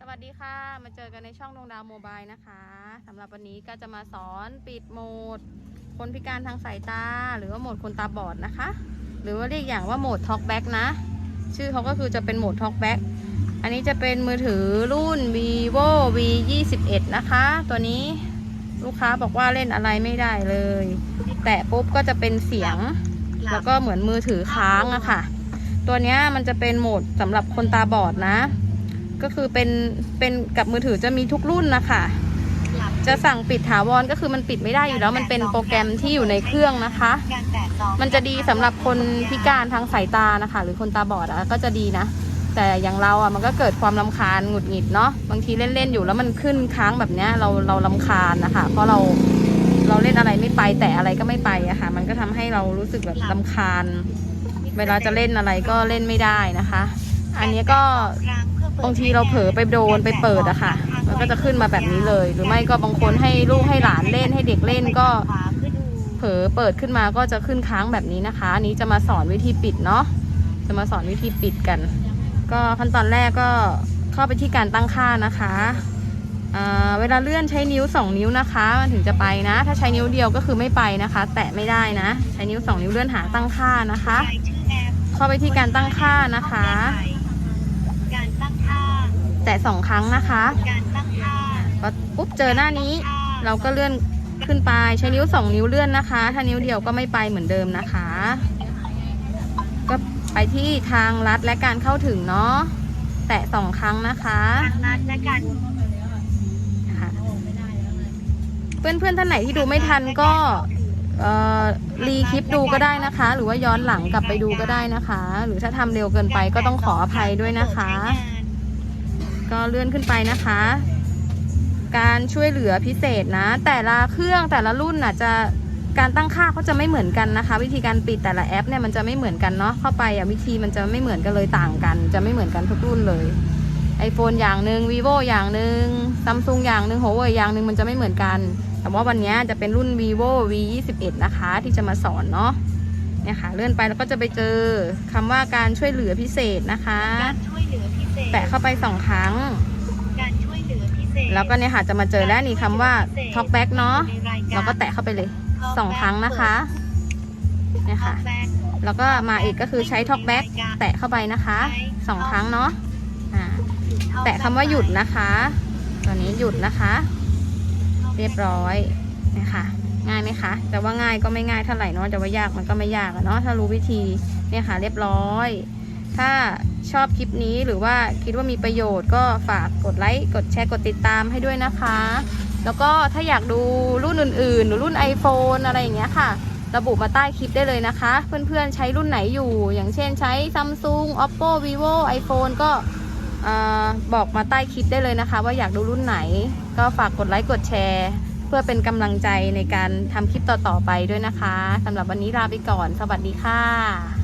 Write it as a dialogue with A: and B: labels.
A: สวัสดีค่ะ มาเจอกันในช่องดวงดาวโมบายนะคะสำหรับวันนี้ก็จะมาสอนปิดโหมด คนพิการทางสายตา หรือว่าโหมดคนตาบอดนะคะ หรือว่าเรียกอย่างว่าโหมด Talk Back นะ ชื่อเขาก็คือจะเป็นโหมด Talk Back อันนี้จะเป็นมือถือรุ่น vivo v 2 1นะคะ ตัวนี้ ลูกค้าบอกว่าเล่นอะไรไม่ได้เลย แตะปุ๊บก็จะเป็นเสียง แล้วก็เหมือนมือถือค้างอะค่ะ ตัวนี้มันจะเป็นโหมดสำหรับคนตาบอดนะ ก็คือเป็นเป็นกับมือถือจะมีทุกรุ่นนะคะจะสั่งปิดถาวรก็คือมันปิดไม่ได้อยู่แล้ว มันเป็นโปรแกรมที่อยู่ในเครื่องนะคะ มันจะดีสำหรับคนพิการทางสายตานะคะ หรือคนตาบอดอะก็จะดีนะ แต่อย่างเราอะมันก็เกิดความลำคาญหงุดหงิดเนาะบางทีเล่นๆอยู่แล้วมันขึ้นค้างแบบเนี้ยเราเราลำคาญนะคะเพราะเราเราเล่นอะไรไม่ไปแต่อะไรก็ไม่ไปอะค่ะ มันก็ทำให้เรารู้สึกแบบลำคาญ เวลาจะเล่นอะไรก็เล่นไม่ได้นะคะ อันนี้ก็บางทีเราเผลอไปโดนไปเปิดอะค่ะ มันก็จะขึ้นมาแบบนี้เลย หรือไม่ก็บางคนให้ลูกให้หลานเล่นให้เด็กเล่นก็เผลอเปิดขึ้นมาก็จะขึ้นค้างแบบนี้นะคะอันนี้จะมาสอนวิธีปิดเนาะจะมาสอนวิธีปิดกัน ก็ขั้นตอนแรกก็เข้าไปที่การตั้งค่านะคะอ่าเวลาเลื่อนใช้นิ้ว 2 นิ้วนะคะมันถึงจะไปนะ ถ้าใช้นิ้วเดียวก็คือไม่ไปนะคะ แตะไม่ได้นะ ใช้นิ้ว 2 นิ้วเลื่อนหาตั้งค่านะคะ เข้าไปที่การตั้งค่านะคะ
B: การตั้งค่า
A: แตะสองครั้งนะคะ
B: การตั้งค่า
A: พอปุ๊บเจอหน้านี้ เราก็เลื่อนขึ้นไปใช้นิ้ว 2 นิ้วเลื่อนนะคะ ถ้านิ้วเดียวก็ไม่ไปเหมือนเดิมนะคะ ก็ ไปที่ทางลัดและการเข้าถึงเนาะแตะสองครั้งนะคะ
B: ทางลัดและการ
A: ค่ะเพื่อนๆท่านไหนที่ดูไม่ทันก็เอ่อรีคลิปดูก็ได้นะคะ หรือว่าย้อนหลังกลับไปดูก็ได้นะคะ หรือถ้าทำเร็วเกินไปก็ต้องขออภัยด้วยนะคะ ก็เลื่อนขึ้นไปนะคะ การช่วยเหลือพิเศษนะ แต่ละเครื่องแต่ละรุ่นน่ะจะ การตั้งค่าเขาจะไม่เหมือนกันนะคะ วิธีการปิดแต่ละแอปเนี่ยมันจะไม่เหมือนกันเนาะเข้าไปอะวิธีมันจะไม่เหมือนกันเลยต่างกัน จะไม่เหมือนกันทุกรุ่นเลย iPhone อย่างหนึ่ง vivo อย่างหนึ่ง Samsung อย่างหนึ่ง Huawei อย่างหนึ่งมันจะไม่เหมือนกัน แต่ว่าวันนี้จะเป็นรุ่น vivo v 2 1นะคะ ที่จะมาสอนเนาะเนี่ยค่ะเลื่อนไปแล้วก็จะไปเจอคำว่าการช่วยเหลือพิเศษนะคะ
B: การช่วยเหลือพิเศษ
A: แตะเข้าไปสองครั้ง
B: การช่วยเหลือพิเศษ
A: แล้วก็เนี่ยค่ะจะมาเจอแล้วนี่คำว่า talk back เนาะเราก็แตะเข้าไปเลย สองครั้งนะคะเนี่ยค่ะ แล้วก็มาอีกก็คือใช้ talk back แตะเข้าไปนะคะสองครั้งเนาะอ่าแตะคำว่าหยุดนะคะ ตอนนี้หยุดนะคะ เรียบร้อยนะคะง่ายไหมคะ แต่ว่าง่ายก็ไม่ง่ายเท่าไหร่เนาะแต่ว่ายากมันก็ไม่ยากอะเนาะถ้ารู้วิธีเนี่ยค่ะเรียบร้อย ถ้าชอบคลิปนี้หรือว่าคิดว่ามีประโยชน์ก็ฝากกดไลค์ กดแชร์ กดติดตามให้ด้วยนะคะ แล้วก็ถ้าอยากดูรุ่นอื่นๆ หรือรุ่น iPhone อะไรอย่างเงี้ยค่ะ ระบุมาใต้คลิปได้เลยนะคะ เพื่อนๆใช้รุ่นไหนอยู่ อย่างเช่นใช้ Samsung Oppo Vivo iPhone ก็บอกมาใต้คลิปได้เลยนะคะ ว่าอยากดูรุ่นไหน ก็ฝากกดไลค์กดแชร์ เพื่อเป็นกำลังใจในการทำคลิปต่อๆไปด้วยนะคะสำหรับวันนี้ลาไปก่อน สวัสดีค่ะ